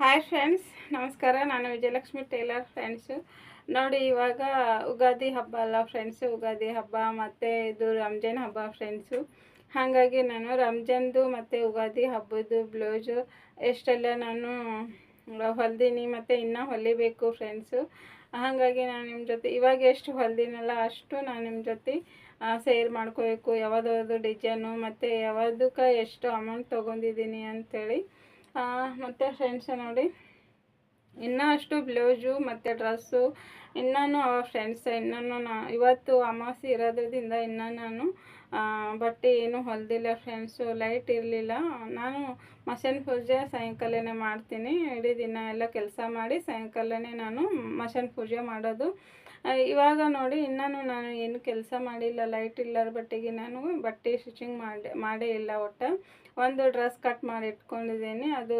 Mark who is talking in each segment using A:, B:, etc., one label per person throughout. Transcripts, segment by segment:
A: Hi friends ನಮಸ್ಕಾರ. ನಾನು Vijayalakshmi Taylor friends ನೋಡಿ, ಇವಾಗ ಉಗಾದಿ ಹಬ್ಬ ಅಲ್ಲ ಫ್ರೆಂಡ್ಸು ಉಗಾದಿ ಹಬ್ಬ ಮತ್ತು ಇದು ರಂಜಾನ್ ಹಬ್ಬ ಫ್ರೆಂಡ್ಸು ಹಾಗಾಗಿ ನಾನು ರಂಜಾನ್ದು ಮತ್ತು ಉಗಾದಿ ಹಬ್ಬದ್ದು ಬ್ಲೌಸು ಎಷ್ಟೆಲ್ಲ ನಾನು ಹೊಲ್ದೀನಿ ಮತ್ತು ಇನ್ನೂ ಹೊಲಿಬೇಕು ಫ್ರೆಂಡ್ಸು ಹಾಗಾಗಿ ನಾನು ನಿಮ್ಮ ಜೊತೆ, ಇವಾಗ ಎಷ್ಟು ಹೊಲ್ದಿನಲ್ಲ ಅಷ್ಟು ನಾನು ನಿಮ್ಮ ಜೊತೆ ಸೇರ್ ಮಾಡ್ಕೋಬೇಕು ಯಾವುದಾದ್ರು ಡಿಸೈನು ಮತ್ತು ಯಾವುದಕ್ಕೆ ಎಷ್ಟು ಅಮೌಂಟ್ ತೊಗೊಂಡಿದ್ದೀನಿ ಅಂಥೇಳಿ ಮತ್ತು ಫ್ರೆಂಡ್ಸ್ ನೋಡಿ. ಇನ್ನೂ ಅಷ್ಟು ಬ್ಲೌಸು, ಮತ್ತು ಡ್ರೆಸ್ಸು ಇನ್ನೂ ಫ್ರೆಂಡ್ಸ್ ಇನ್ನೂ ನಾ, ಇವತ್ತು ಅಮಾವಾಸ್ಯೆ ಇರೋದ್ರಿಂದ ಇನ್ನೂ ನಾನು ಬಟ್ಟೆ ಏನು ಹೊಲ್ದಿಲ್ಲ ಫ್ರೆಂಡ್ಸು ಲೈಟ್ ಇರಲಿಲ್ಲ. ನಾನು ಮಷನ್ ಪೂಜೆ ಸಾಯಂಕಾಲನೇ ಮಾಡ್ತೀನಿ. ಇಡೀ ದಿನ ಎಲ್ಲ ಕೆಲಸ ಮಾಡಿ ಸಾಯಂಕಾಲನೇ ನಾನು ಮಷನ್ ಪೂಜೆ ಮಾಡೋದು. ಇವಾಗ ನೋಡಿ, ಇನ್ನೂ ನಾನು ಏನು ಕೆಲಸ ಮಾಡಿಲ್ಲ ಲೈಟ್ ಇಲ್ಲರ ಬಟ್ಟೆಗೆ ನಾನು ಬಟ್ಟೆ ಸ್ಟಿಚಿಂಗ್ ಮಾಡಿ, ಮಾಡೇ ಇಲ್ಲ ಒಟ್ಟು. ಒಂದು ಡ್ರೆಸ್ ಕಟ್ ಮಾಡಿ ಇಟ್ಕೊಂಡಿದ್ದೀನಿ. ಅದು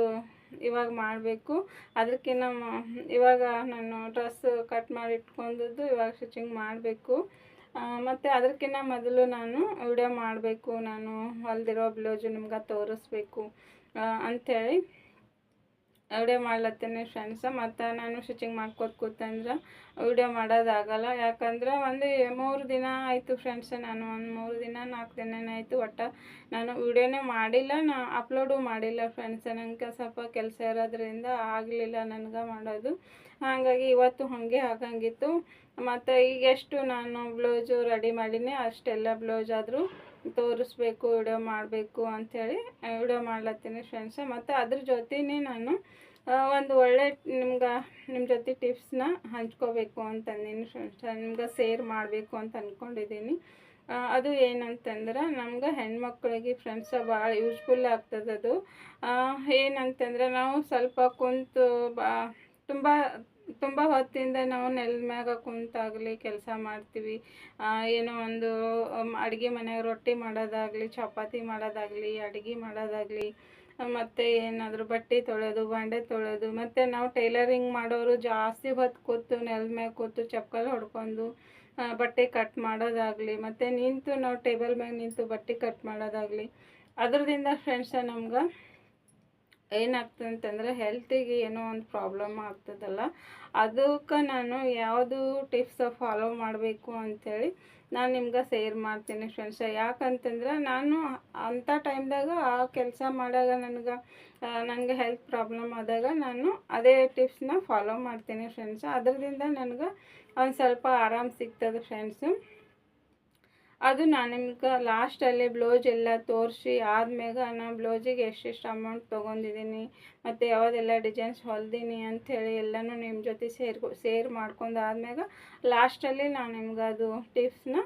A: ಇವಾಗ ಮಾಡಬೇಕು. ಅದಕ್ಕಿಂತ ಇವಾಗ ನಾನು ಡ್ರೆಸ್ ಕಟ್ ಮಾಡಿ ಇಟ್ಕೊಂಡಿದ್ದು ಇವಾಗ ಸ್ಟಿಚಿಂಗ್ ಮಾಡಬೇಕು. ಮತ್ತು ಅದಕ್ಕಿಂತ ಮೊದಲು ನಾನು ವಿಡಿಯೋ ಮಾಡಬೇಕು. ನಾನು ಹೊಲ್ದಿರೋ ಬ್ಲೌಸು ನಿಮ್ಗೆ ತೋರಿಸ್ಬೇಕು ಅಂಥೇಳಿ ವಿಡಿಯೋ ಮಾಡ್ಲತ್ತೇನೆ ಫ್ರೆಂಡ್ಸ ಮತ್ತು ನಾನು ಸ್ಟಿಚಿಂಗ್ ಮಾಡ್ಕೋತ ಕೂತಂದ್ರೆ ವಿಡಿಯೋ ಮಾಡೋದಾಗಲ್ಲ. ಯಾಕಂದ್ರೆ ಒಂದು ಮೂರು ದಿನ ಆಯಿತು ಫ್ರೆಂಡ್ಸ್ ನಾನು ಒಂದು ಮೂರು ದಿನ, ನಾಲ್ಕು ದಿನನೇ ಆಯಿತು. ಒಟ್ಟು ನಾನು ವಿಡಿಯೋನೇ ಮಾಡಿಲ್ಲ, ನಾ ಅಪ್ಲೋಡು ಮಾಡಿಲ್ಲ ಫ್ರೆಂಡ್ಸ್ ನನಗೆ ಸ್ವಲ್ಪ ಕೆಲಸ ಇರೋದ್ರಿಂದ ಆಗಲಿಲ್ಲ ನನಗೆ ಮಾಡೋದು. ಹಾಗಾಗಿ ಇವತ್ತು ಹಾಗೆ ಆಗಂಗಿತ್ತು. ಮತ್ತು ಈಗ ಎಷ್ಟು ನಾನು ಬ್ಲೌಸು ರೆಡಿ ಮಾಡೀನಿ, ಅಷ್ಟೆಲ್ಲ ಬ್ಲೌಸ್ ಆದರೂ ತೋರಿಸ್ಬೇಕು, ವಿಡಿಯೋ ಮಾಡಬೇಕು ಅಂಥೇಳಿ ವಿಡಿಯೋ ಮಾಡ್ಲತ್ತೀನಿ ಫ್ರೆಂಡ್ಸ್ ಮತ್ತು ಅದ್ರ ಜೊತೆನೇ ನಾನು ಒಂದು ಒಳ್ಳೆ ನಿಮ್ಗೆ ನಿಮ್ಮ ಜೊತೆ ಟಿಪ್ಸ್ನ ಹಂಚ್ಕೋಬೇಕು ಅಂತಂದೀನಿ ಫ್ರೆಂಡ್ಸ್ ನಿಮ್ಗೆ ಸೇರ್ ಮಾಡಬೇಕು ಅಂತ ಅಂದ್ಕೊಂಡಿದ್ದೀನಿ ಅದು ಏನಂತಂದ್ರೆ ನಮ್ಗೆ ಹೆಣ್ಮಕ್ಳಿಗೆ ಫ್ರೆಂಡ್ಸ ಭಾಳ ಯೂಸ್ಫುಲ್ ಆಗ್ತದದು. ಏನಂತಂದ್ರೆ ನಾವು ಸ್ವಲ್ಪ ಕುಂತು ಬಾ, ತುಂಬ ತುಂಬ ಹೊತ್ತಿಂದ ನಾವು ನೆಲದ ಮ್ಯಾಗ ಕುಂತಾಗಲಿ ಕೆಲಸ ಮಾಡ್ತೀವಿ. ಏನೋ ಒಂದು ಅಡುಗೆ ಮನೆಯಾಗ ರೊಟ್ಟಿ ಮಾಡೋದಾಗಲಿ, ಚಪಾತಿ ಮಾಡೋದಾಗಲಿ, ಅಡುಗೆ ಮಾಡೋದಾಗಲಿ ಮತ್ತು ಏನಾದರೂ ಬಟ್ಟೆ ತೊಳೆಯೋದು ಬಾಂಡೆ ತೊಳೆಯೋದು ಮತ್ತು ನಾವು ಟೈಲರಿಂಗ್ ಮಾಡೋರು ಜಾಸ್ತಿ ಹೊತ್ತು ಕೂತು ನೆಲದ ಮ್ಯಾಗ ಕೂತು ಚಪ್ಪಲ್ ಹೊಡ್ಕೊಂಡು ಬಟ್ಟೆ ಕಟ್ ಮಾಡೋದಾಗಲಿ, ಮತ್ತು ನಿಂತು ನಾವು ಟೇಬಲ್ ಮ್ಯಾಗ ನಿಂತು ಬಟ್ಟೆ ಕಟ್ ಮಾಡೋದಾಗಲಿ ಅದರಿಂದ ಫ್ರೆಂಡ್ಸ ನಮ್ಗೆ ಏನಾಗ್ತದೆ ಅಂತಂದರೆ ಹೆಲ್ತಿಗೆ ಏನೋ ಒಂದು ಪ್ರಾಬ್ಲಮ್ ಆಗ್ತದಲ್ಲ. ಅದಕ್ಕೆ ನಾನು ಯಾವುದು ಟಿಪ್ಸ್ ಫಾಲೋ ಮಾಡಬೇಕು ಅಂಥೇಳಿ ನಾನು ನಿಮ್ಗೆ ಸೇರ್ ಮಾಡ್ತೀನಿ ಫ್ರೆಂಡ್ಸ ಯಾಕಂತಂದ್ರೆ ನಾನು ಅಂಥ ಟೈಮ್ದಾಗ ಆ ಕೆಲಸ ಮಾಡಾಗ ನನಗೆ ನನಗೆ ಹೆಲ್ತ್ ಪ್ರಾಬ್ಲಮ್ ಆದಾಗ ನಾನು ಅದೇ ಟಿಪ್ಸ್ನ ಫಾಲೋ ಮಾಡ್ತೀನಿ ಫ್ರೆಂಡ್ಸ್ ಅದರಿಂದ ನನಗೆ ಒಂದು ಸ್ವಲ್ಪ ಆರಾಮ್ ಸಿಗ್ತದೆ ಫ್ರೆಂಡ್ಸು ಅದು ನಾನು ನಿಮ್ಗೆ ಲಾಸ್ಟಲ್ಲಿ ಬ್ಲೌಸ್ ಎಲ್ಲ ತೋರಿಸಿ, ಆದ್ಮ್ಯಾಗ ನಾನು ಬ್ಲೌಸಿಗೆ ಎಷ್ಟೆಷ್ಟು ಅಮೌಂಟ್ ತೊಗೊಂಡಿದ್ದೀನಿ ಮತ್ತು ಯಾವುದೆಲ್ಲ ಡಿಸೈನ್ಸ್ ಹೊಲ್ದೀನಿ ಅಂಥೇಳಿ ಎಲ್ಲನೂ ನಿಮ್ಮ ಜೊತೆ ಸೇರ್ಕೊ, ಸೇರ್ ಮಾಡ್ಕೊಂಡು ಆದ್ಮ್ಯಾಗ ಲಾಸ್ಟಲ್ಲಿ ನಾನು ನಿಮ್ಗೆ ಅದು ಟಿಪ್ಸ್ನ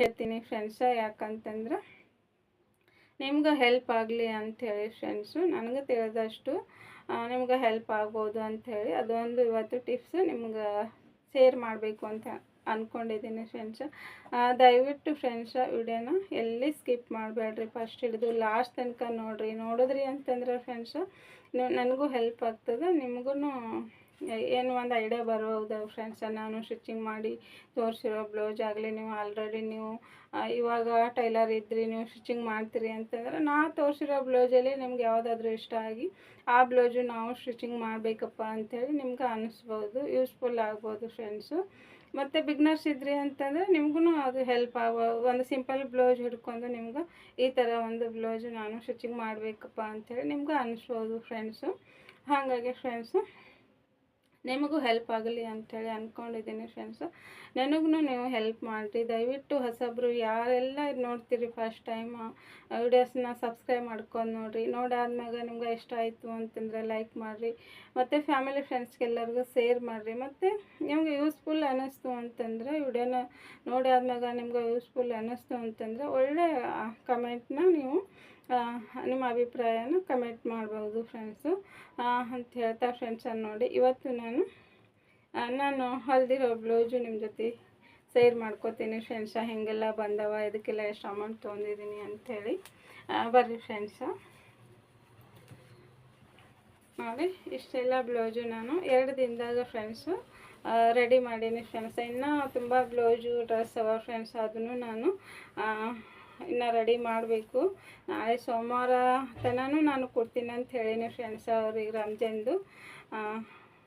A: ಹೇಳ್ತೀನಿ ಫ್ರೆಂಡ್ಸ ಯಾಕಂತಂದ್ರೆ ನಿಮ್ಗೆ ಹೆಲ್ಪ್ ಆಗಲಿ ಅಂಥೇಳಿ ಫ್ರೆಂಡ್ಸು ನನಗೆ ತಿಳಿದಷ್ಟು ನಿಮ್ಗೆ ಹೆಲ್ಪ್ ಆಗ್ಬೋದು ಅಂಥೇಳಿ ಅದೊಂದು ಇವತ್ತು ಟಿಪ್ಸು ನಿಮ್ಗೆ ಶೇರ್ ಮಾಡಬೇಕು ಅಂತ. ಅಂದ್ಕೊಂಡಿದ್ದೀನಿ ಫ್ರೆಂಡ್ಸ ದಯವಿಟ್ಟು ಫ್ರೆಂಡ್ಸ ವಿಡಿಯೋನ ಎಲ್ಲಿ ಸ್ಕಿಪ್ ಮಾಡಬೇಡ್ರಿ ಫಸ್ಟ್ ಹಿಡಿದು. ಲಾಸ್ಟ್ ತನಕ ನೋಡಿರಿ. ನೋಡಿದ್ರಿ ಅಂತಂದ್ರೆ ಫ್ರೆಂಡ್ಸ ನನಗೂ ಹೆಲ್ಪ್ ಆಗ್ತದೆ. ನಿಮಗೂ ಏನು ಒಂದು ಐಡಿಯಾ ಬರಬಹುದು ಫ್ರೆಂಡ್ಸ ನಾನು ಸ್ಟಿಚಿಂಗ್ ಮಾಡಿ ತೋರಿಸಿರೋ ಬ್ಲೌಸ್ ಆಗಲಿ, ನೀವು ಆಲ್ರೆಡಿ ನೀವು ಇವಾಗ ಟೈಲರ್ ಇದ್ರಿ, ನೀವು ಸ್ಟಿಚಿಂಗ್ ಮಾಡ್ತೀರಿ ಅಂತಂದ್ರೆ ನಾ ತೋರಿಸಿರೋ ಬ್ಲೌಸಲ್ಲಿ ನಿಮ್ಗೆ ಯಾವುದಾದ್ರೂ ಇಷ್ಟ ಆಗಿ ಆ ಬ್ಲೌಸು ನಾವು ಸ್ಟಿಚಿಂಗ್ ಮಾಡಬೇಕಪ್ಪ ಅಂಥೇಳಿ ನಿಮ್ಗೆ ಅನ್ನಿಸ್ಬೋದು ಯೂಸ್ಫುಲ್ ಆಗ್ಬೋದು ಫ್ರೆಂಡ್ಸು ಮತ್ತು ಬಿಗ್ನರ್ಸ್ ಇದ್ರಿ ಅಂತಂದರೆ ನಿಮಗೂ ಅದು ಹೆಲ್ಪ್ ಆಗ ಒಂದು ಸಿಂಪಲ್ ಬ್ಲೌಸ್ ಹಿಡ್ಕೊಂಡು ನಿಮ್ಗೆ ಈ ಥರ ಒಂದು ಬ್ಲೌಸ್ ನಾನು ಸ್ಟಿಚಿಂಗ್ ಮಾಡಬೇಕಪ್ಪ ಅಂಥೇಳಿ ನಿಮ್ಗೆ ಅನಿಸ್ಬೋದು ಫ್ರೆಂಡ್ಸು ಹಾಗಾಗಿ ಫ್ರೆಂಡ್ಸು ನಿಮಗೂ ಹೆಲ್ಪ್ ಆಗಲಿ ಅಂಥೇಳಿ ಅಂದ್ಕೊಂಡಿದ್ದೀನಿ ಫ್ರೆಂಡ್ಸು ನನಗೂ ನೀವು ಹೆಲ್ಪ್ ಮಾಡಿರಿ. ದಯವಿಟ್ಟು ಹೊಸಬ್ರು ಯಾರೆಲ್ಲ ನೋಡ್ತೀರಿ ಫಸ್ಟ್ ಟೈಮ್ ವಿಡಿಯೋಸ್ನ ಸಬ್ಸ್ಕ್ರೈಬ್ ಮಾಡ್ಕೊಂಡು ನೋಡಿರಿ. ನೋಡಾದ್ಮ್ಯಾಗ ನಿಮ್ಗೆ ಇಷ್ಟ ಆಯಿತು ಅಂತಂದರೆ ಲೈಕ್ ಮಾಡಿರಿ. ಮತ್ತು ಫ್ಯಾಮಿಲಿ ಫ್ರೆಂಡ್ಸ್ಗೆಲ್ಲರಿಗೂ ಶೇರ್ ಮಾಡಿರಿ. ಮತ್ತು ನಿಮ್ಗೆ ಯೂಸ್ಫುಲ್ ಅನ್ನಿಸ್ತು ಅಂತಂದರೆ ವಿಡಿಯೋನ ನೋಡಿ ಆದ್ಮ್ಯಾಗ ನಿಮ್ಗೆ ಯೂಸ್ಫುಲ್ ಅನ್ನಿಸ್ತು ಅಂತಂದರೆ ಒಳ್ಳೆ ಕಮೆಂಟ್ನ ನೀವು ನಿಮ್ಮ ಅಭಿಪ್ರಾಯನ ಕಮೆಂಟ್ ಮಾಡ್ಬೋದು ಫ್ರೆಂಡ್ಸು ಅಂತ ಹೇಳ್ತಾ ಫ್ರೆಂಡ್ಸನ್ನು ನೋಡಿ. ಇವತ್ತು ನಾನು ನಾನು ಹೊಲ್ದಿರೋ ಬ್ಲೌಸು ನಿಮ್ಮ ಜೊತೆ ಸೇರ್ ಮಾಡ್ಕೋತೀನಿ ಫ್ರೆಂಡ್ಸ ಹೇಗೆಲ್ಲ ಬಂದವ ಇದಕ್ಕೆಲ್ಲ ಎಷ್ಟು ಅಮೌಂಟ್ ತೊಗೊಂಡಿದ್ದೀನಿ ಅಂಥೇಳಿ ಬರ್ರಿ ಫ್ರೆಂಡ್ಸ ನೋಡಿ, ಇಷ್ಟೆಲ್ಲ ಬ್ಲೌಸು ನಾನು ಎರಡು ದಿನದಾಗ ಫ್ರೆಂಡ್ಸು ರೆಡಿ ಮಾಡೀನಿ ಫ್ರೆಂಡ್ಸ್ ಇನ್ನೂ ತುಂಬ ಬ್ಲೌಸು ಡ್ರೆಸ್ ಅವ ಫ್ರೆಂಡ್ಸ್ ಅದನ್ನು ನಾನು ಇನ್ನು ರೆಡಿ ಮಾಡಬೇಕು. ನಾಳೆ ಸೋಮವಾರ ತನೂ ನಾನು ಕೊಡ್ತೀನಿ ಅಂತ ಹೇಳೀನಿ ಫ್ರೆಂಡ್ಸ್ ಅವ್ರಿಗೆ, ರಂಜಾನ್ದು.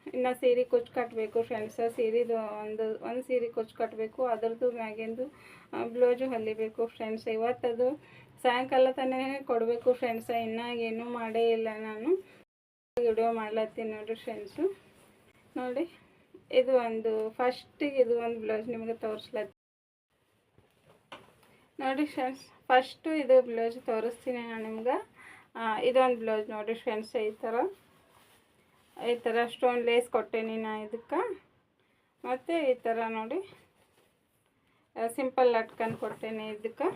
A: ಇನ್ನು ಸೀರೆ ಕುಚ್ಚು ಕಟ್ಟಬೇಕು ಫ್ರೆಂಡ್ಸ್ ಸೀರೆದು ಒಂದು ಒಂದು ಸೀರೆ ಕುಚ್ಚು ಕಟ್ಟಬೇಕು ಅದರದ್ದು ಮ್ಯಾಗಿಂದು ಬ್ಲೌಸು ಹೊಲಿಬೇಕು ಫ್ರೆಂಡ್ಸ್ ಇವತ್ತದು ಸಾಯಂಕಾಲ ತಾನೇ ಕೊಡಬೇಕು ಫ್ರೆಂಡ್ಸ್ ಇನ್ನೂ ಏನೂ ಮಾಡೇ ಇಲ್ಲ ನಾನು. ವಿಡಿಯೋ ಮಾಡ್ಲತ್ತೀನಿ ನೋಡಿರಿ ಫ್ರೆಂಡ್ಸು ನೋಡಿ, ಇದು ಒಂದು ಫಸ್ಟಿಗೆ ಇದು ಒಂದು ಬ್ಲೌಸ್ ನಿಮಗೆ ತೋರಿಸ್ಲತ್ತೀನಿ ನೋಡಿ ಫ್ರೆಂಡ್ಸ್ ಫಸ್ಟು ಇದು ಬ್ಲೌಸ್ ತೋರಿಸ್ತೀನಿ ನಾನು ನಿಮ್ಗೆ. ಇದೊಂದು ಬ್ಲೌಸ್ ನೋಡಿ ಫ್ರೆಂಡ್ಸ್, ಈ ಥರ ಈ ಥರ ಸ್ಟೋನ್ ಲೇಸ್ ಕೊಟ್ಟೇನಿ ನಾ ಇದಕ್ಕೆ. ಮತ್ತು ಈ ಥರ ನೋಡಿ ಸಿಂಪಲ್ ಲಟ್ಕನ್ ಕೊಟ್ಟೇನಿ ಇದಕ್ಕೆ.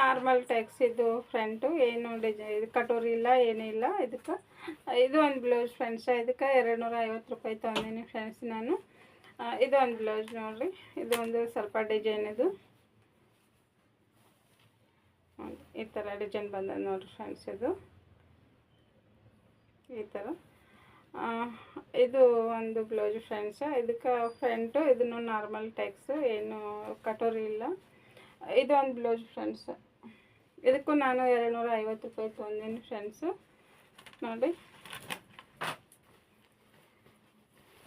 A: ನಾರ್ಮಲ್ ಟೈಕ್ಸ್ ಇದು ಫ್ರಂಟು ಏನು ಡಿಜೈ ಇದು ಕಟೋರಿ ಇಲ್ಲ ಏನಿಲ್ಲ ಇದಕ್ಕೆ. ಇದು ಒಂದು ಬ್ಲೌಸ್ ಫ್ರೆಂಡ್ಸ, ಇದಕ್ಕೆ ಎರಡು ನೂರ ಐವತ್ತು ರೂಪಾಯಿ ತೊಗೊಂಡಿನಿ ಫ್ರೆಂಡ್ಸ್ ನಾನು. ಇದು ಒಂದು ಬ್ಲೌಸ್ ನೋಡಿರಿ ಇದೊಂದು ಸ್ವಲ್ಪ ಡಿಸೈನ್ ಇದು. ಈ ಥರ ಡಿಸೈನ್ ಬಂದ ನೋಡಿರಿ ಫ್ರೆಂಡ್ಸ್ ಇದು. ಈ ಥರ. ಇದು ಒಂದು ಬ್ಲೌಸ್ ಫ್ರೆಂಡ್ಸ್. ಇದಕ್ಕೆ ಫ್ರಂಟು ಇದನ್ನು ನಾರ್ಮಲ್ ಟೈಪ್ಸು, ಏನು ಕಟೋರಿ ಇಲ್ಲ. ಇದು ಒಂದು ಬ್ಲೌಸ್ ಫ್ರೆಂಡ್ಸ್. ಇದಕ್ಕೂ ನಾನು ಎರಡು ನೂರ ಐವತ್ತು ರೂಪಾಯಿ ತೊಗೊಂಡಿನಿ ಫ್ರೆಂಡ್ಸು. ನೋಡಿ.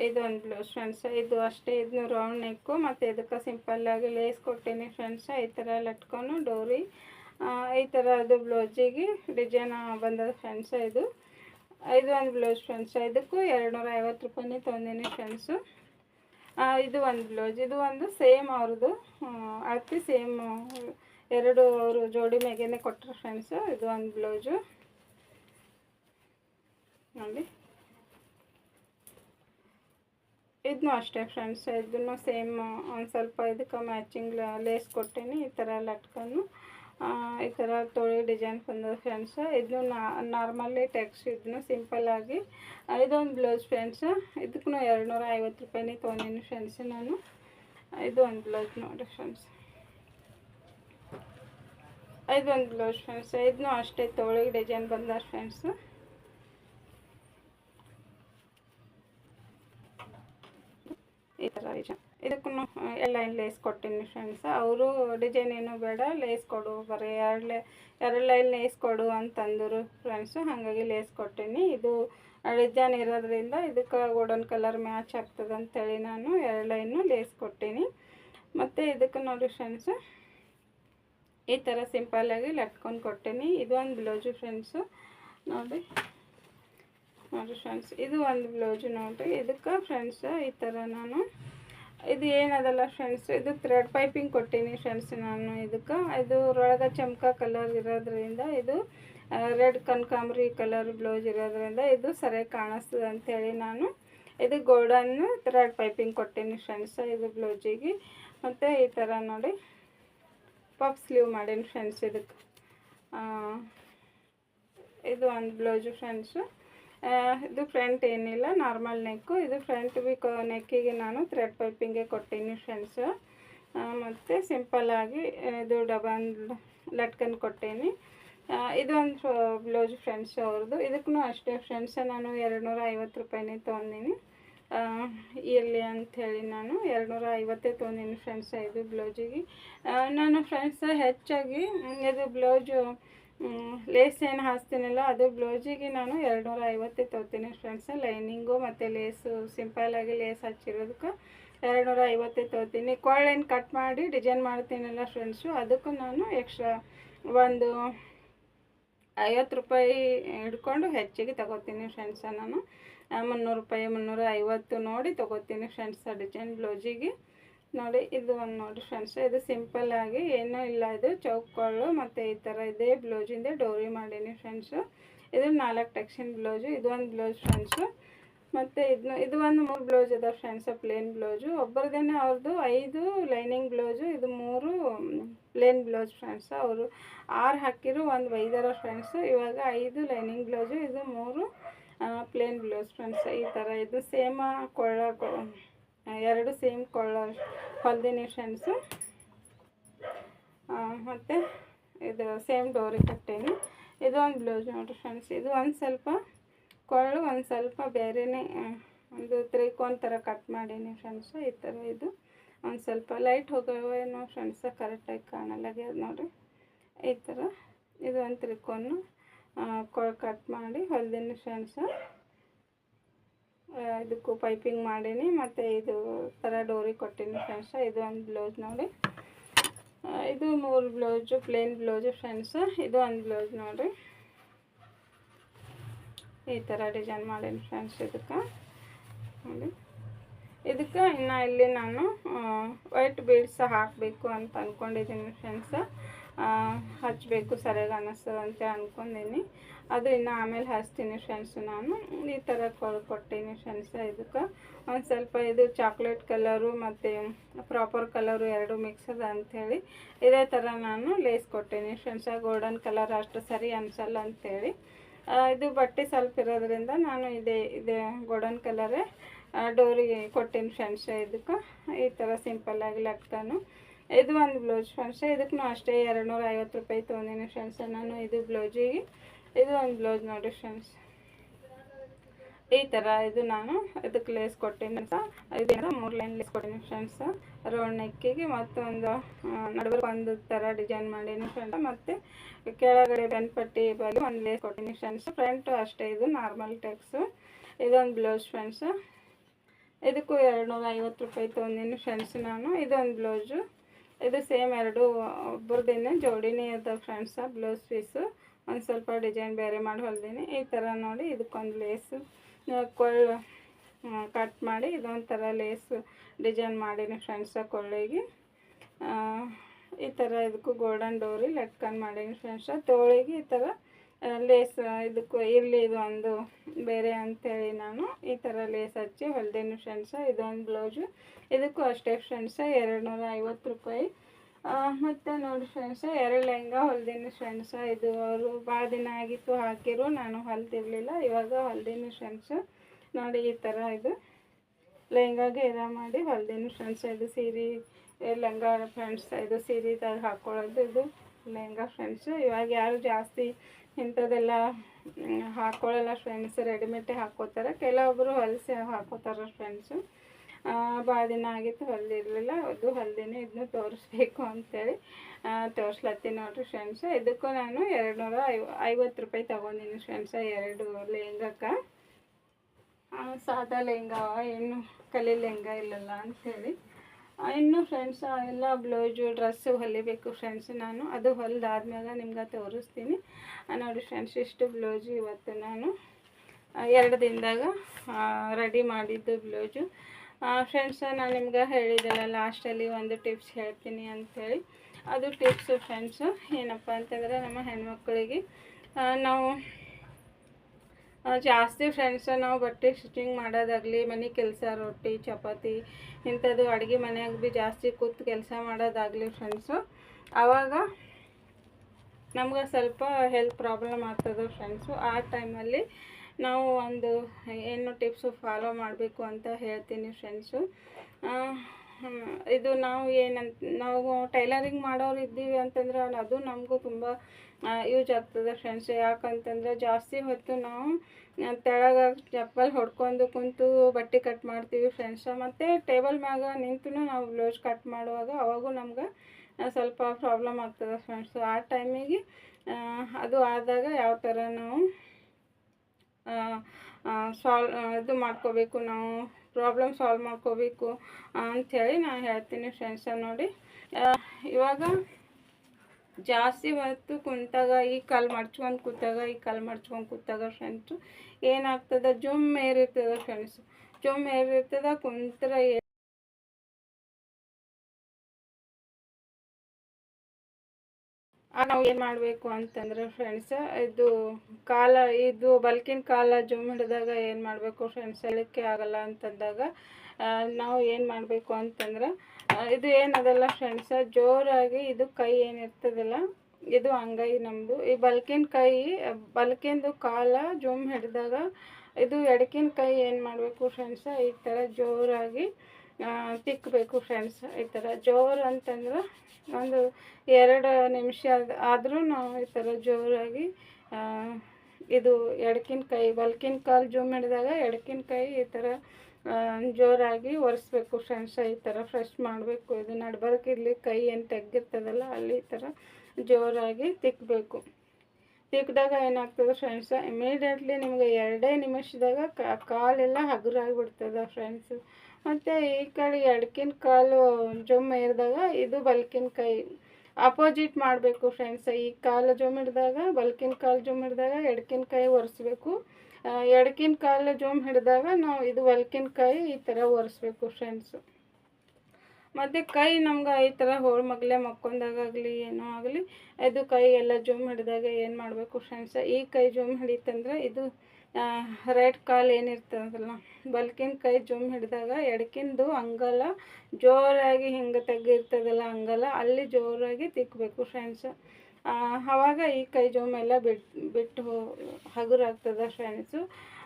A: ಇದು ಒಂದು ಬ್ಲೌಸ್ ಫ್ರೆಂಡ್ಸ್. ಇದು ಅಷ್ಟೇ ಇದನ್ನು ರೌಂಡ್ ನೆಕ್ಕು ಮತ್ತು ಇದಕ್ಕೆ ಸಿಂಪಲ್ಲಾಗಿ ಲೇಸ್ ಕೊಟ್ಟೀನಿ ಫ್ರೆಂಡ್ಸ್. ಈ ಥರ ಲಟ್ಕೊಂಡು ಡೋರಿ ಈ ಥರ ಅದು ಬ್ಲೌಸಿಗೆ ಡಿಸೈನ್ ಬಂದದ ಫ್ರೆಂಡ್ಸ್ ಇದು. ಇದು ಒಂದು ಬ್ಲೌಸ್ ಫ್ರೆಂಡ್ಸ್ ಇದಕ್ಕೂ ಎರಡು ನೂರ ಐವತ್ತು ರೂಪಾಯಿನೇ ತೊಗೊಂಡಿನಿ ಫ್ರೆಂಡ್ಸು ಇದು ಒಂದು ಬ್ಲೌಸ್, ಇದು ಒಂದು ಸೇಮ್ ಅವ್ರದ್ದು. ಅತಿ ಸೇಮ್ ಎರಡು ಅವರು ಜೋಡಿ ಮೇಗೇನೆ ಕೊಟ್ಟರು ಫ್ರೆಂಡ್ಸು ಇದು ಒಂದು ಬ್ಲೌಸು. ನೋಡಿ. ಇದನ್ನು ಅಷ್ಟೇ ಫ್ರೆಂಡ್ಸ್ ಇದನ್ನು ಸೇಮ್ ಒಂದು ಸ್ವಲ್ಪ ಇದಕ್ಕೆ ಮ್ಯಾಚಿಂಗ್ ಲೇಸ್ ಕೊಟ್ಟೇನಿ, ಈ ಥರ ಲಟ್ಕೊಂಡು ಈ ಥರ ಡಿಜೈನ್ ಡಿಸೈನ್ ಬಂದದ ಫ್ರೆಂಡ್ಸ್ ಇದನ್ನು ನಾರ್ಮಲಿ ಟೆಕ್ಸ್ ಇದನ್ನು ಸಿಂಪಲ್ಲಾಗಿ ಇದೊಂದು ಬ್ಲೌಸ್ ಫ್ರೆಂಡ್ಸ್ ಇದಕ್ಕೂ ಎರಡು ನೂರ ಐವತ್ತು ರೂಪಾಯಿನೇ ತೊಗೊಂಡಿನಿ ಫ್ರೆಂಡ್ಸ್ ನಾನು. ಇದು ಒಂದು ಬ್ಲೌಸ್ ನೋಡಿ ಫ್ರೆಂಡ್ಸ್ ಇದೊಂದು ಬ್ಲೌಸ್ ಫ್ರೆಂಡ್ಸ್ ಇದನ್ನು ಅಷ್ಟೇ ತೊಳಿಗೆ ಡಿಸೈನ್ ಬಂದ ಫ್ರೆಂಡ್ಸ್ ಈ ಥರ ಡಿಸೈನ್ ಇದಕ್ಕೂ ಎಲ್ಲ ಲೇಸ್ ಕೊಟ್ಟಿನಿ ಫ್ರೆಂಡ್ಸ್ ಅವರು ಡಿಸೈನ್ ಏನು ಬೇಡ ಲೇಸ್ ಕೊಡು ಬರೀ. ಎರಡು ಲೇ, ಎರಡು ಲೈನ್ ಲೇಸ್ ಕೊಡು ಅಂತಂದರು ಫ್ರೆಂಡ್ಸು ಹಾಗಾಗಿ ಲೇಸ್ ಕೊಟ್ಟಿನಿ. ಇದು ಡಿಸೈನ್ ಇರೋದ್ರಿಂದ ಇದಕ್ಕೆ ಗೋಲ್ಡನ್ ಕಲರ್ ಮ್ಯಾಚ್ ಆಗ್ತದೆ ಅಂತೇಳಿ ನಾನು ಎರಡು ಲೈನು ಲೇಸ್ ಕೊಟ್ಟಿನಿ. ಮತ್ತು ಇದಕ್ಕೆ ನೋಡಿ ಫ್ರೆಂಡ್ಸು ಈ ಥರ ಸಿಂಪಲ್ಲಾಗಿ ಲಟ್ಕೊಂಡು ಕೊಟ್ಟೀನಿ. ಇದು ಒಂದು ಬ್ಲೌಸು ಫ್ರೆಂಡ್ಸು ನೋಡಿ ನೋಡಿ ಫ್ರೆಂಡ್ಸ್ ಇದು ಒಂದು ಬ್ಲೌಸು ನೋಡಿರಿ ಇದಕ್ಕೆ ಫ್ರೆಂಡ್ಸ್ ಈ ಥರ ನಾನು ಇದು ಏನದಲ್ಲ ಫ್ರೆಂಡ್ಸ್ ಇದು ಥ್ರೆಡ್ ಪೈಪಿಂಗ್ ಕೊಟ್ಟೀನಿ ಫ್ರೆಂಡ್ಸ್ ನಾನು ಇದಕ್ಕೆ. ಇದು ಒಳಗೆ ಚಮಕ ಕಲರ್ ಇರೋದ್ರಿಂದ ಇದು ರೆಡ್ ಕನಕಾಂಬ್ರಿ ಕಲರ್ ಬ್ಲೌಸ್ ಇರೋದ್ರಿಂದ ಇದು ಸರಿಯಾಗಿ ಕಾಣಿಸ್ತದೆ ಅಂಥೇಳಿ ನಾನು ಇದು ಗೋಲ್ಡನ್ನು ಥ್ರೆಡ್ ಪೈಪಿಂಗ್ ಕೊಟ್ಟೀನಿ ಫ್ರೆಂಡ್ಸ್ ಇದು ಬ್ಲೌಸಿಗೆ ಮತ್ತು ಈ ಥರ ನೋಡಿ ಪಫ್ ಸ್ಲೀವ್ ಮಾಡೀನಿ ಫ್ರೆಂಡ್ಸ್ ಇದಕ್ಕೆ. ಇದು ಒಂದು ಬ್ಲೌಸು ಫ್ರೆಂಡ್ಸು ಇದು ಫ್ರಂಟ್ ಏನಿಲ್ಲ, ನಾರ್ಮಲ್ ನೆಕ್ಕು. ಇದು ಫ್ರಂಟ್ ಬಿ ನೆಕ್ಕಿಗೆ ನಾನು ಥ್ರೆಡ್ ಪೈಪಿಂಗೇ ಕೊಟ್ಟೀನಿ ಫ್ರೆಂಡ್ಸು ಮತ್ತು ಸಿಂಪಲ್ಲಾಗಿ ಇದು ಡಬನ್ ಲಟ್ಕನ್ ಕೊಟ್ಟೇನಿ. ಇದೊಂದು ಬ್ಲೌಸ್ ಫ್ರೆಂಡ್ಸ್ ಅವ್ರದ್ದು ಇದಕ್ಕೂ ಅಷ್ಟೇ ಫ್ರೆಂಡ್ಸ್ ನಾನು ಎರಡು ನೂರ ಐವತ್ತು ರೂಪಾಯಿನೇ ತೊಗೊಂಡಿನಿ. ಇರಲಿ ಅಂಥೇಳಿ ನಾನು ಎರಡು ನೂರ ಐವತ್ತೇ ತೊಗೊಂಡಿನಿ ಫ್ರೆಂಡ್ಸ ಇದು ಬ್ಲೌಸಿಗೆ. ನಾನು ಫ್ರೆಂಡ್ಸ್ ಹೆಚ್ಚಾಗಿ, ಇದು ಬ್ಲೌಸು ಲೇಸ್ ಏನು ಹಾಸ್ತೀನಲ್ಲ, ಅದು ಬ್ಲೌಸಿಗೆ ನಾನು ಎರಡು ನೂರ ಐವತ್ತೇ ತೊಗೋತೀನಿ ಫ್ರೆಂಡ್ಸ್ ಲೈನಿಂಗು ಮತ್ತು ಲೇಸು ಸಿಂಪಲ್ಲಾಗಿ ಲೇಸ್ ಹಚ್ಚಿರೋದಕ್ಕೆ ಎರಡು ನೂರ ಐವತ್ತೇ ತೊಗೊತೀನಿ. ಕೊಳ್ಳೇನು ಕಟ್ ಮಾಡಿ ಡಿಸೈನ್ ಮಾಡ್ತೀನಲ್ಲ ಫ್ರೆಂಡ್ಸು ಅದಕ್ಕೂ ನಾನು ಎಕ್ಸ್ಟ್ರಾ ಒಂದು ಐವತ್ತು ರೂಪಾಯಿ ಹಿಡ್ಕೊಂಡು ಹೆಚ್ಚಿಗೆ ತಗೋತೀನಿ ಫ್ರೆಂಡ್ಸ ನಾನು ಮುನ್ನೂರು ರೂಪಾಯಿ ಮುನ್ನೂರ ಐವತ್ತು ನೋಡಿ ತೊಗೋತೀನಿ ಫ್ರೆಂಡ್ಸ ಡಿಸೈನ್ ಬ್ಲೌಸಿಗೆ. ನೋಡಿ, ಇದು ಒಂದು ನೋಡಿ ಫ್ರೆಂಡ್ಸ್ ಇದು ಸಿಂಪಲ್ ಆಗಿ ಏನೂ ಇಲ್ಲ ಇದು. ಚೌಕಗಳು ಮತ್ತು ಈ ಥರ ಇದೆ. ಬ್ಲೌಸಿಂದ ಡೋರಿ ಮಾಡೀನಿ ಫ್ರೆಂಡ್ಸು ಇದು ನಾಲ್ಕು ಟೆಕ್ಷನ್ ಬ್ಲೌಸು, ಇದು ಒಂದು ಬ್ಲೌಸ್ ಫ್ರೆಂಡ್ಸು ಮತ್ತು ಇದನ್ನ ಇದು ಒಂದು ಮೂರು ಬ್ಲೌಸ್ ಇದೆ ಫ್ರೆಂಡ್ಸ್ ಪ್ಲೇನ್ ಬ್ಲೌಸು. ಒಬ್ಬರದೇನೆ ಅವ್ರದ್ದು ಐದು ಲೈನಿಂಗ್ ಬ್ಲೌಸು, ಇದು ಮೂರು ಪ್ಲೇನ್ ಬ್ಲೌಸ್ ಫ್ರೆಂಡ್ಸ್ ಅವರು ಆರು ಹಾಕಿರೋ ಒಂದು ಒಯ್ದಾರ ಫ್ರೆಂಡ್ಸು ಇವಾಗ ಐದು ಲೈನಿಂಗ್ ಬ್ಲೌಸು, ಇದು ಮೂರು ಪ್ಲೇನ್ ಬ್ಲೌಸ್ ಫ್ರೆಂಡ್ಸ್ ಈ ಥರ ಇದು ಸೇಮ ಕೊಳ್ಳ ಎರಡು ಸೇಮ್ ಕೊಳ್ಳ ಹೊಲ್ದಿನಿ ಫ್ರೆಂಡ್ಸು ಮತ್ತು ಇದು ಸೇಮ್ ಡೋರಿ ಕಟ್ಟೇನಿ. ಇದು ಒಂದು ಬ್ಲೌಸ್ ನೋಡಿರಿ ಫ್ರೆಂಡ್ಸ್ ಇದು ಒಂದು ಸ್ವಲ್ಪ ಕೊಳ್ಳು ಒಂದು ಸ್ವಲ್ಪ ಬೇರೆನೇ ಒಂದು ತ್ರಿಕೋನ್ ಥರ ಕಟ್ ಮಾಡೀನಿ ಫ್ರೆಂಡ್ಸು ಈ ಥರ ಇದು. ಒಂದು ಸ್ವಲ್ಪ ಲೈಟ್ ಹೋಗೋವೇನೋ ಫ್ರೆಂಡ್ಸ ಕರೆಕ್ಟಾಗಿ ಕಾಣಲ್ಲಾಗ್ಯದ ನೋಡಿರಿ. ಈ ಥರ ಇದು ಒಂದು ತ್ರಿಕೋನ ಕಟ್ ಮಾಡಿ ಹೊಲ್ದಿನಿ ಫ್ರೆಂಡ್ಸ ಇದಕ್ಕೂ ಪೈಪಿಂಗ್ ಮಾಡೀನಿ, ಮತ್ತು ಇದು ಥರ ಡೋರಿ ಕೊಟ್ಟೀನಿ ಫ್ರೆಂಡ್ಸ, ಇದು ಒಂದು ಬ್ಲೌಸ್ ನೋಡಿ. ಇದು ಮೂರು ಬ್ಲೌಸು, ಪ್ಲೇನ್ ಬ್ಲೌಸು ಫ್ರೆಂಡ್ಸ, ಇದು ಒಂದು ಬ್ಲೌಸ್ ನೋಡಿರಿ. ಈ ಥರ ಡಿಸೈನ್ ಮಾಡೀನಿ ಫ್ರೆಂಡ್ಸ್ ಇದಕ್ಕೆ. ನೋಡಿ. ಇದಕ್ಕೆ ಇನ್ನು ಇಲ್ಲಿ ನಾನು ವೈಟ್ ಬೀಡ್ಸ್ ಹಾಕಬೇಕು ಅಂತ ಅಂದ್ಕೊಂಡಿದ್ದೀನಿ ಫ್ರೆಂಡ್ಸ. ಹಚ್ಚಬೇಕು ಸರಿಯಾಗಿ ಅನ್ನಿಸ್ತದೆ ಅಂತ ಅಂದ್ಕೊಂಡಿನಿ ಅದು ಇನ್ನು ಆಮೇಲೆ ಹಚ್ತೀನಿ ಫ್ರೆಂಡ್ಸ್ ನಾನು. ಈ ಥರ ಕೊಟ್ಟೀನಿ ಫ್ರೆಂಡ್ಸ್ ಇದಕ್ಕೆ. ಒಂದು ಸ್ವಲ್ಪ ಇದು ಚಾಕ್ಲೇಟ್ ಕಲರು ಮತ್ತು ಪ್ರಾಪರ್ ಕಲರು ಎರಡು ಮಿಕ್ಸ್ ಅದ ಅಂಥೇಳಿ ಇದೇ ಥರ ನಾನು ಲೇಸ್ ಕೊಟ್ಟೀನಿ ಫ್ರೆಂಡ್ಸ. ಗೋಲ್ಡನ್ ಕಲರ್ ಅಷ್ಟು ಸರಿ ಅನಿಸಲ್ಲ ಅಂಥೇಳಿ. ಇದು ಬಟ್ಟೆ ಸ್ವಲ್ಪ ಇರೋದ್ರಿಂದ ನಾನು ಇದೇ ಇದೇ ಗೋಲ್ಡನ್ ಕಲರೇ ಡೋರಿಗೆ ಕೊಟ್ಟೀನಿ ಫ್ರೆಂಡ್ಸ್ ಇದಕ್ಕೆ. ಈ ಥರ ಸಿಂಪಲ್ಲಾಗಿ ಲಟ್ಕನು. ಇದು ಒಂದು ಬ್ಲೌಸ್ ಫ್ರೆಂಡ್ಸ್. ಇದಕ್ಕೂ ಅಷ್ಟೇ ಎರಡು ನೂರ ಐವತ್ತು ರೂಪಾಯಿ ತೊಗೊಂಡಿನಿ ಫ್ರೆಂಡ್ಸ್. ನಾನು ಇದು ಬ್ಲೌಸಿಗೆ ಇದು ಒಂದು ಬ್ಲೌಸ್ ನೋಡಿ ಫ್ರೆಂಡ್ಸ್. ಈ ಥರ ಇದು ನಾನು ಇದಕ್ಕೆ ಲೇಸ್ ಕೊಟ್ಟಿನಿ ಅಂತ. ಇದರಿಂದ ಮೂರು ಲೈನ್ ಲೇಸ್ ಕೊಟ್ಟಿನಿ ಫ್ರೆಂಡ್ಸ್. ರೌಂಡ್ ನೆಕ್ಕಿಗೆ ಮತ್ತೊಂದು ನಡುವೆ ಒಂದು ಥರ ಡಿಸೈನ್ ಮಾಡೀನಿ ಫ್ರೆಂಡ್ಸ್. ಮತ್ತು ಕೆಳಗಡೆ ಬೆನ್ಪಟ್ಟಿ ಬಳಿ ಒಂದು ಲೇಸ್ ಕೊಟ್ಟಿನಿ ಫ್ರೆಂಡ್ಸ್. ಫ್ರಂಟು ಅಷ್ಟೇ ಇದು ನಾರ್ಮಲ್ ಟೆಕ್ಸು ಇದೊಂದು ಬ್ಲೌಸ್ ಫ್ರೆಂಡ್ಸ್. ಇದಕ್ಕೂ ಎರಡು ನೂರ ಐವತ್ತು ರೂಪಾಯಿ ತೊಗೊಂಡಿನಿ ಫ್ರೆಂಡ್ಸ್ ನಾನು. ಇದೊಂದು ಬ್ಲೌಸು. ಇದು ಸೇಮ್ ಎರಡು ಒಬ್ಬರದೇನೆ ಜೋಡಿನೇ ಅದ ಫ್ರೆಂಡ್ಸ, ಬ್ಲೌಸ್ ಪೀಸು ಒಂದು ಸ್ವಲ್ಪ ಡಿಸೈನ್ ಬೇರೆ ಮಾಡಿ ಹೊಲ್ದೀನಿ. ಈ ಥರ ನೋಡಿ ಇದಕ್ಕೊಂದು ಲೇಸು. ಕೊಳ್ಳ ಕಟ್ ಮಾಡಿ ಇದೊಂಥರ ಲೇಸು ಡಿಸೈನ್ ಮಾಡೀನಿ ಫ್ರೆಂಡ್ಸ ಕೊಳ್ಳಿಗೆ. ಈ ಥರ ಇದಕ್ಕೂ ಗೋಲ್ಡನ್ ಡೋರಿ ಲಟ್ಕನ್ ಮಾಡೀನಿ ಫ್ರೆಂಡ್ಸ ತೋಳಿಗೆ ಈ ಥರ ಲೇಸ್ ಇದಕ್ಕೂ ಇರಲಿ ಒಂದು ಬೇರೆ ಅಂತೇಳಿ ನಾನು ಈ ಥರ ಲೇಸ್ ಹಚ್ಚಿ ಹೊಲ್ದೀನಿ ಫ್ರೆಂಡ್ಸ ಇದೊಂದು ಬ್ಲೌಸು. ಇದಕ್ಕೂ ಅಷ್ಟೇ ಫ್ರೆಂಡ್ಸ ಎರಡು ನೂರ ಐವತ್ತು ರೂಪಾಯಿ. ಮತ್ತು ನೋಡಿ ಫ್ರೆಂಡ್ಸ ಎರಡು ಲೆಹಂಗ ಹೊಲ್ದಿನಿ ಫ್ರೆಂಡ್ಸ ಇದು ಅವರು ಭಾಳ ದಿನ ಆಗಿತ್ತು ಹಾಕಿರು, ನಾನು ಹೊಲ್ದಿರಲಿಲ್ಲ, ಇವಾಗ ಹೊಲ್ದಿನಿ ಫ್ರೆಂಡ್ಸ ನೋಡಿ ಈ ಥರ ಇದು. ಲೆಹಂಗಾಗೆ ಇದ ಮಾಡಿ ಹೊಲ್ದಿನಿ ಫ್ರೆಂಡ್ಸ್ ಇದು ಸೀರೆ ಲೆಹಂಗ ಫ್ರೆಂಡ್ಸ್ ಇದು ಸೀರೆ ಥರ ಹಾಕ್ಕೊಳ್ಳೋದು ಇದು ಲೆಹಂಗ ಫ್ರೆಂಡ್ಸು ಇವಾಗ ಯಾರು ಜಾಸ್ತಿ ಇಂಥದ್ದೆಲ್ಲ ಹಾಕ್ಕೊಳ್ಳಲ್ಲ ಫ್ರೆಂಡ್ಸ್ ರೆಡಿಮೇಡೇ ಹಾಕ್ಕೋತಾರೆ ಕೆಲವೊಬ್ಬರು ಹೊಲಿಸಿ ಹಾಕೋತಾರೆ ಫ್ರೆಂಡ್ಸು ಭಾಳ ದಿನ ಆಗಿತ್ತು ಹೊಲ್ದಿರಲಿಲ್ಲ ಅದು ಹೊಲ್ದಿನಿ ಇದನ್ನು ತೋರಿಸ್ಬೇಕು ಅಂತೇಳಿ ತೋರಿಸ್ಲತ್ತೀನಿ ನೋಡಿರಿ ಫ್ರೆಂಡ್ಸ. ಇದಕ್ಕೂ ನಾನು ಎರಡು ನೂರ ಐವ, ಐವತ್ತು ರೂಪಾಯಿ ತೊಗೊಂಡಿನಿ ಫ್ರೆಂಡ್ಸ, ಎರಡು ಲೆಹಂಗಕ್ಕೆ. ಸಾದಾ ಲೆಹಂಗ ಏನು ಕಲಿ ಲೆಹಂಗ ಇಲ್ಲಲ್ಲ ಅಂಥೇಳಿ ಇನ್ನು ಫ್ರೆಂಡ್ಸ್ ಎಲ್ಲ ಬ್ಲೌಸು ಡ್ರೆಸ್ಸು ಹೊಲಿಬೇಕು ಫ್ರೆಂಡ್ಸ್ ನಾನು. ಅದು ಹೊಲ್ದಾದ್ಮ್ಯಾಗ ನಿಮ್ಗೆ ತೋರಿಸ್ತೀನಿ. ನೋಡಿ ಫ್ರೆಂಡ್ಸ್, ಇಷ್ಟು ಬ್ಲೌಸು ಇವತ್ತು ನಾನು ಎರಡು ದಿನದಾಗ ರೆಡಿ ಮಾಡಿದ್ದು ಬ್ಲೌಸು. ಫ್ರೆಂಡ್ಸ್ ನಾನು ನಿಮ್ಗೆ ಹೇಳಿದ್ದೆಲ್ಲ ಲಾಸ್ಟಲ್ಲಿ ಒಂದು ಟಿಪ್ಸ್ ಹೇಳ್ತೀನಿ ಅಂಥೇಳಿ ಅದು ಟಿಪ್ಸು ಫ್ರೆಂಡ್ಸು ಏನಪ್ಪ ಅಂತಂದರೆ ನಮ್ಮ ಹೆಣ್ಮಕ್ಳಿಗೆ ನಾವು ಜಾಸ್ತಿ ಫ್ರೆಂಡ್ಸ್ ನಾವು ಬಟ್ಟೆ ಸ್ಟಿಚಿಂಗ್ ಮಾಡೋದಾಗಲಿ, ಮನೆ ಕೆಲಸ, ರೊಟ್ಟಿ, ಚಪಾತಿ, ಇಂಥದ್ದು ಅಡುಗೆ ಮನೆಯಾಗ ಭೀ ಜಾಸ್ತಿ ಕೂತು ಕೆಲಸ ಮಾಡೋದಾಗಲಿ ಫ್ರೆಂಡ್ಸು ಆವಾಗ ನಮ್ಗೆ ಸ್ವಲ್ಪ ಹೆಲ್ತ್ ಪ್ರಾಬ್ಲಮ್ ಆಗ್ತದೆ ಫ್ರೆಂಡ್ಸು ಆ ಟೈಮಲ್ಲಿ ನಾವು ಒಂದು ಏನು ಟಿಪ್ಸು ಫಾಲೋ ಮಾಡಬೇಕು ಅಂತ ಹೇಳ್ತೀನಿ ಫ್ರೆಂಡ್ಸು ಇದು ನಾವು ಏನಂತ, ನಾವು ಟೈಲರಿಂಗ್ ಮಾಡೋರು ಇದ್ದೀವಿ ಅಂತಂದ್ರೆ ಅದು ನಮಗೂ ತುಂಬ ಯೂಸ್ ಆಗ್ತದೆ ಫ್ರೆಂಡ್ಸ್ ಯಾಕಂತಂದ್ರೆ ಜಾಸ್ತಿ ಹೊತ್ತು ನಾವು ತೆಳಗ ಚಪ್ಪಲ್ ಹೊಡ್ಕೊಂಡು ಕುಂತು ಬಟ್ಟೆ ಕಟ್ ಮಾಡ್ತೀವಿ ಫ್ರೆಂಡ್ಸ್ ಮತ್ತು ಟೇಬಲ್ ಮ್ಯಾಗ ನಿಂತು ನಾವು ಬ್ಲೌಸ್ ಕಟ್ ಮಾಡುವಾಗ ಅವಾಗೂ ನಮ್ಗೆ ಸ್ವಲ್ಪ ಪ್ರಾಬ್ಲಮ್ ಆಗ್ತದೆ ಫ್ರೆಂಡ್ಸು ಆ ಟೈಮಿಗೆ ಅದು ಆದಾಗ ಯಾವ ಥರ ನಾವು ಸಾಲ್ವ್ ಇದು ಮಾಡ್ಕೋಬೇಕು, ನಾವು ಪ್ರಾಬ್ಲಮ್ ಸಾಲ್ವ್ ಮಾಡ್ಕೋಬೇಕು ಅಂಥೇಳಿ ನಾನು ಹೇಳ್ತೀನಿ ಫ್ರೆಂಡ್ಸ ನೋಡಿ. ಇವಾಗ ಜಾಸ್ತಿ ಹೊತ್ತು ಕುಂತಾಗ ಈ ಕಾಲು ಮಡ್ಚ್ಕೊಂಡು ಕೂತಾಗ, ಈ ಕಾಲು ಮಡ್ಚ್ಕೊಂಡು ಕೂತಾಗ ಫ್ರೆಂಡ್ಸು ಏನಾಗ್ತದೆ? ಜುಮ್ ಏರಿರ್ತದೆ ಫ್ರೆಂಡ್ಸು ಜುಮ್ ಏರಿರ್ತದೆ, ಕುಂತ್ರ ನಾವು ಏನು ಮಾಡಬೇಕು ಅಂತಂದ್ರೆ ಫ್ರೆಂಡ್ಸ್ ಇದು ಕಾಲ, ಇದು ಬಲ್ಕಿನ ಕಾಲ ಜುಮ್ ಹಿಡಿದಾಗ ಏನು ಮಾಡಬೇಕು ಫ್ರೆಂಡ್ಸ್ ಹೇಳಕ್ಕೆ ಆಗಲ್ಲ ಅಂತಂದಾಗ ನಾವು ಏನು ಮಾಡಬೇಕು ಅಂತಂದ್ರೆ ಇದು ಏನದಲ್ಲ ಫ್ರೆಂಡ್ಸ ಜೋರಾಗಿ ಇದು ಕೈ ಏನಿರ್ತದಲ್ಲ ಇದು ಅಂಗೈ ನಮ್ಮದು ಈ ಬಲ್ಕಿನ ಕೈ, ಬಲ್ಕಿಂದು ಕಾಲ ಜುಮ್ ಹಿಡಿದಾಗ, ಇದು ಎಡಕಿನ ಕೈ ಏನು ಮಾಡಬೇಕು ಫ್ರೆಂಡ್ಸ ಈ ಥರ ಜೋರಾಗಿ ತಿಕ್ಕಬೇಕು ಫ್ರೆಂಡ್ಸ್ ಈ ಥರ ಜೋರು ಅಂತಂದ್ರೆ ಒಂದು ಎರಡು ನಿಮಿಷ ಆದರೂ ನಾವು ಈ ಥರ ಜೋರಾಗಿ ಇದು ಎಡಕಿನ ಕೈ, ಬಲ್ಕಿನ ಕಾಲು ಜೂಮ್ ಹಿಡಿದಾಗ ಎಡಕಿನ ಕೈ ಈ ಥರ ಜೋರಾಗಿ ಒರೆಸ್ಬೇಕು ಫ್ರೆಂಡ್ಸ್ ಈ ಥರ ಫ್ರೆಶ್ ಮಾಡಬೇಕು. ಇದು ನಡ್ಬರ್ಕಿರ್ಲಿ ಕೈ ಏನು ತೆಗ್ದಿರ್ತದಲ್ಲ ಅಲ್ಲಿ ಈ ಥರ ಜೋರಾಗಿ ತಿಕ್ಕಬೇಕು ತಿಕ್ಕಿದಾಗ ಏನಾಗ್ತದೆ ಫ್ರೆಂಡ್ಸ್ ಇಮಿಡಿಯೇಟ್ಲಿ ನಿಮಗೆ ಎರಡೇ ನಿಮಿಷದಾಗ ಕಾಲೆಲ್ಲ ಹಗುರಾಗಿಬಿಡ್ತದೆ ಫ್ರೆಂಡ್ಸು ಮತ್ತು ಈ ಕಡೆ ಎಡಕಿನ ಕಾಲು ಜುಮ್ ಇರಿದಾಗ ಇದು ಬಲ್ಕಿನ ಕೈ. ಅಪೋಸಿಟ್ ಮಾಡಬೇಕು ಫ್ರೆಂಡ್ಸ್ ಈ ಕಾಲು ಜೊಮ್ ಹಿಡಿದಾಗ ಬಲ್ಕಿನ ಕಾಲು ಜೊಮ್ ಹಿಡಿದಾಗ ಎಡಕಿನ ಕೈ ಒರೆಸ್ಬೇಕು. ಎಡಕಿನ ಕಾಲು ಜೊಮ್ ಹಿಡಿದಾಗ ನಾವು ಇದು ಬಲ್ಕಿನ ಕೈ ಈ ಥರ ಒರೆಸ್ಬೇಕು ಫ್ರೆಂಡ್ಸು ಮತ್ತು ಕೈ ನಮ್ಗೆ ಈ ಥರ ಹೋಳು ಮಗಲೆ ಮಕ್ಕೊಂಡಾಗಲಿ ಏನೋ ಆಗಲಿ, ಇದು ಕೈ ಎಲ್ಲ ಜುಮ್ ಹಿಡಿದಾಗ ಏನು ಮಾಡಬೇಕು ಫ್ರೆಂಡ್ಸ್ ಈ ಕೈ ಜುಮ್ ಹಿಡಿತಂದ್ರೆ ಇದು ರೈಟ್ ಕಾಲು ಏನಿರ್ತದಲ್ಲ ಬಲ್ಕಿನ ಕೈ ಜುಮ್ ಹಿಡಿದಾಗ ಎಡಕಿಂದು ಅಂಗಲ ಜೋರಾಗಿ ಹಿಂಗೆ ತೆಗಿರ್ತದಲ್ಲ ಅಂಗಲ, ಅಲ್ಲಿ ಜೋರಾಗಿ ತಿಕ್ಕಬೇಕು ಫ್ರೆಂಡ್ಸ್ ಆವಾಗ ಈ ಕೈ ಜುಮ್ ಎಲ್ಲ ಬಿಟ್ಟು ಬಿಟ್ಟು ಹಗುರಾಗ್ತದೆ ಫ್ರೆಂಡ್ಸು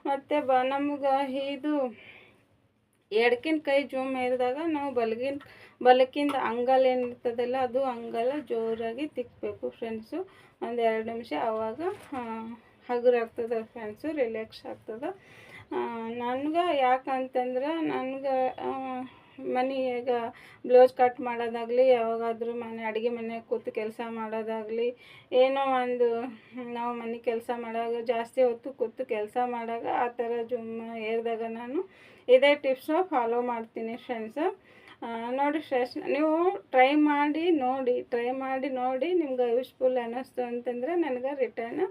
A: ಮತ್ತು ಬ, ನಮ್ಗೆ ಇದು ಎಡಕಿನ ಕೈ ಜುಮ್ ಏರಿದಾಗ ನಾವು ಬಲ್ಗಿನ, ಬಲಕಿಂದ ಅಂಗಲ್ ಏನಿರ್ತದಲ್ಲ ಅದು ಅಂಗಲ ಜೋರಾಗಿ ತಿಕ್ಕಬೇಕು ಫ್ರೆಂಡ್ಸು ಒಂದು ಎರಡು ನಿಮಿಷ ಆವಾಗ ಹಗುರಾಗ್ತದೆ ಫ್ಯಾನ್ಸು ರಿಲ್ಯಾಕ್ಸ್ ಆಗ್ತದೆ. ನನ್ಗೆ ಯಾಕಂತಂದ್ರೆ ನನ್ಗೆ ಮನೆಯಾಗ ಬ್ಲೌಸ್ ಕಟ್ ಮಾಡೋದಾಗಲಿ, ಯಾವಾಗಾದರೂ ಮನೆ, ಅಡುಗೆ ಮನೆ ಕೂತು ಕೆಲಸ ಮಾಡೋದಾಗಲಿ, ಏನೋ ಒಂದು, ನಾವು ಮನೆ ಕೆಲಸ ಮಾಡಾಗ ಜಾಸ್ತಿ ಹೊತ್ತು ಕೂತು ಕೆಲಸ ಮಾಡಾಗ ಆ ಥರ ಜುಮ್ ಏರಿದಾಗ ನಾನು ಇದೇ ಟಿಪ್ಸು ಫಾಲೋ ಮಾಡ್ತೀನಿ ಫ್ರೆಂಡ್ಸು ನೋಡಿ ಫ್ರೆಶ್ ನೀವು ಟ್ರೈ ಮಾಡಿ ನೋಡಿ ಟ್ರೈ ಮಾಡಿ ನೋಡಿ ನಿಮ್ಗೆ ಯೂಸ್ಫುಲ್ ಅನ್ನಿಸ್ತು ಅಂತಂದರೆ ನನಗೆ ರಿಟರ್ನ್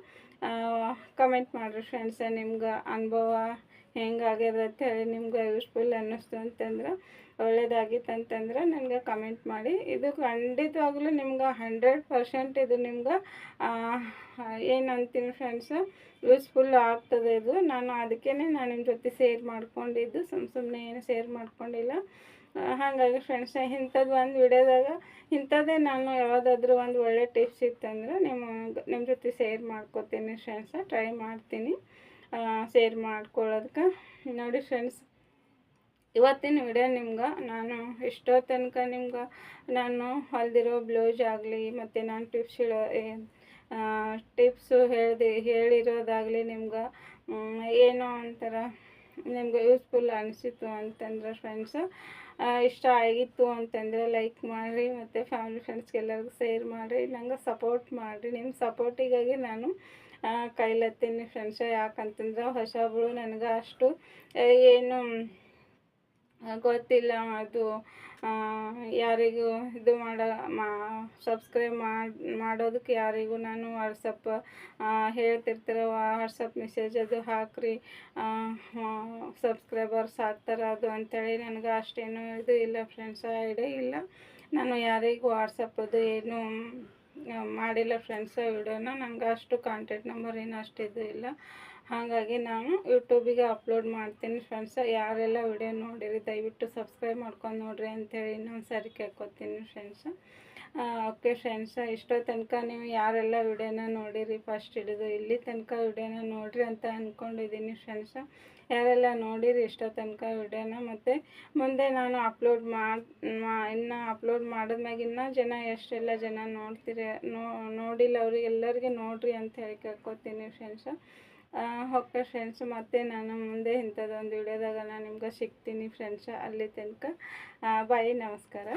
A: ಕಮೆಂಟ್ ಮಾಡಿರಿ ಫ್ರೆಂಡ್ಸ ನಿಮ್ಗೆ ಅನುಭವ ಹೆಂಗಾಗ್ಯದ ಹೇಳಿ ನಿಮ್ಗೆ ಯೂಸ್ಫುಲ್ ಅನ್ನಿಸ್ತು ಅಂತಂದ್ರೆ ಒಳ್ಳೇದಾಗಿತ್ತು ಅಂತಂದ್ರೆ ನನಗೆ ಕಮೆಂಟ್ ಮಾಡಿ. ಇದು ಖಂಡಿತವಾಗ್ಲೂ ನಿಮ್ಗೆ ಹಂಡ್ರೆಡ್ ಪರ್ಸೆಂಟ್ ಇದು ನಿಮ್ಗೆ ಏನು ಅಂತೀನಿ ಫ್ರೆಂಡ್ಸ್ ಯೂಸ್ಫುಲ್ ಆಗ್ತದೆ ಇದು. ನಾನು ಅದಕ್ಕೇ ನಾನು ನಿಮ್ಮ ಜೊತೆ ಸೇರ್ ಮಾಡ್ಕೊಂಡಿದ್ದು. ಸುಮ್ಮ ಸುಮ್ಮನೆ ಏನು ಸೇರ್ ಮಾಡ್ಕೊಂಡಿಲ್ಲ. ಹಾಗಾಗಿ ಫ್ರೆಂಡ್ಸ್ ಇಂಥದ್ದು ಒಂದು ವಿಡಿಯೋದಾಗ ಇಂಥದ್ದೇ ನಾನು ಯಾವುದಾದ್ರೂ ಒಂದು ಒಳ್ಳೆ ಟಿಪ್ಸ್ ಇತ್ತಂದ್ರೆ ನಿಮ್ಮ ನಿಮ್ಮ ಜೊತೆ ಶೇರ್ ಮಾಡ್ಕೋತೀನಿ ಫ್ರೆಂಡ್ಸ ಟ್ರೈ ಮಾಡ್ತೀನಿ. ಶೇರ್ ಮಾಡ್ಕೊಳ್ಳೋದಕ್ಕೆ ನೋಡಿ ಫ್ರೆಂಡ್ಸ್ ಇವತ್ತಿನ ವಿಡಿಯೋ ನಿಮ್ಗೆ, ನಾನು ಎಷ್ಟೋ ತನಕ ನಿಮ್ಗೆ, ನಾನು ಹೊಲ್ದಿರೋ ಬ್ಲೌಸ್ ಆಗಲಿ, ಮತ್ತು ನಾನು ಟಿಪ್ಸ್ ಹೇಳೋ ಟಿಪ್ಸು ಹೇಳ್ದಿ, ಹೇಳಿರೋದಾಗಲಿ ನಿಮ್ಗೆ ಏನೋ ಒಂಥರ ನಿಮ್ಗೆ ಯೂಸ್ಫುಲ್ ಅನಿಸಿತು ಅಂತಂದ್ರೆ ಫ್ರೆಂಡ್ಸ್ ಇಷ್ಟ ಆಗಿತ್ತು ಅಂತಂದರೆ ಲೈಕ್ ಮಾಡಿರಿ, ಮತ್ತು ಫ್ಯಾಮಿಲಿ ಫ್ರೆಂಡ್ಸ್ಗೆಲ್ಲರಿಗೂ ಶೇರ್ ಮಾಡಿರಿ, ನಂಗೆ ಸಪೋರ್ಟ್ ಮಾಡಿರಿ. ನಿಮ್ಮ ಸಪೋರ್ಟಿಗಾಗಿ ನಾನು ಕೈಲತ್ತೀನಿ ಫ್ರೆಂಡ್ಸ ಯಾಕಂತಂದ್ರೆ ಹೊಸಬಳು ನನಗೆ ಅಷ್ಟು ಏನು ಗೊತ್ತಿಲ್ಲ ಅದು ಯಾರಿಗೂ ಇದು ಮಾಡೋ, ಮಾ ಸಬ್ಸ್ಕ್ರೈಬ್ ಮಾಡಿ, ಮಾಡೋದಕ್ಕೆ ಯಾರಿಗೂ ನಾನು ವಾಟ್ಸಪ್ ಹೇಳ್ತಿರ್ತಾರೆ ವಾಟ್ಸಪ್ ಮೆಸೇಜ್ ಅದು ಹಾಕ್ರಿ ಸಬ್ಸ್ಕ್ರೈಬರ್ಸ್ ಆಗ್ತಾರೆ ಅದು ಅಂತೇಳಿ ನನಗೆ ಅಷ್ಟೇನು ಇದು ಇಲ್ಲ ಫ್ರೆಂಡ್ಸ್ ಐಡಿಯಾ ಇಲ್ಲ. ನಾನು ಯಾರಿಗೂ ವಾಟ್ಸಪ್ ಅದು ಏನು ಮಾಡಿಲ್ಲ ಫ್ರೆಂಡ್ಸ್ ವಿಡಿಯೋನ ನನಗೆ ಅಷ್ಟು ಕಾಂಟ್ಯಾಕ್ಟ್ ನಂಬರ್ ಏನು ಅಷ್ಟು ಇದು ಇಲ್ಲ. ಹಾಗಾಗಿ ನಾನು ಯೂಟ್ಯೂಬಿಗೆ ಅಪ್ಲೋಡ್ ಮಾಡ್ತೀನಿ ಫ್ರೆಂಡ್ಸ್. ಯಾರೆಲ್ಲ ವಿಡಿಯೋ ನೋಡಿರಿ, ದಯವಿಟ್ಟು ಸಬ್ಸ್ಕ್ರೈಬ್ ಮಾಡ್ಕೊಂಡು ನೋಡಿರಿ ಅಂಥೇಳಿ ಇನ್ನೊಂದು ಸಾರಿ ಕೇಳ್ಕೊತೀನಿ ಫ್ರೆಂಡ್ಸ್. ಓಕೆ ಫ್ರೆಂಡ್ಸ್, ಇಷ್ಟೋ ತನಕ ನೀವು ಯಾರೆಲ್ಲ ವಿಡಿಯೋನ ನೋಡಿರಿ ಫಸ್ಟ್ ಹಿಡಿದು ಇಲ್ಲಿ ತನಕ ವಿಡಿಯೋನ ನೋಡಿರಿ ಅಂತ ಅಂದ್ಕೊಂಡಿದ್ದೀನಿ ಫ್ರೆಂಡ್ಸ್. ಯಾರೆಲ್ಲ ನೋಡಿರಿ, ಇಷ್ಟೋ ತನಕ ವಿಡಿಯೋನ. ಮತ್ತು ಮುಂದೆ ನಾನು ಅಪ್ಲೋಡ್ ಮಾಡಿ ಇನ್ನು ಅಪ್ಲೋಡ್ ಮಾಡಿದ್ಮ್ಯಾಗ ಇನ್ನೂ ಜನ ಎಷ್ಟೆಲ್ಲ ಜನ ನೋಡ್ತೀರಿ ನೋಡಿಲ್ಲ ಅವ್ರಿಗೆ ಎಲ್ಲರಿಗೆ ನೋಡಿರಿ ಅಂತ ಹೇಳಿ ಕೇಳ್ಕೊತೀನಿ ಫ್ರೆಂಡ್ಸ್. ಓಕೆ ಫ್ರೆಂಡ್ಸ್ ಮತ್ತೆ ನಾನು ಮುಂದೆ ಇಂಥದ್ದೊಂದು ವಿಡಿಯೋದಾಗ ನಾನು ನಿಮ್ಗೆ ಸಿಗ್ತೀನಿ ಫ್ರೆಂಡ್ಸ್ ಅಲ್ಲಿ ತನಕ. ಬಾಯ್ ನಮಸ್ಕಾರ.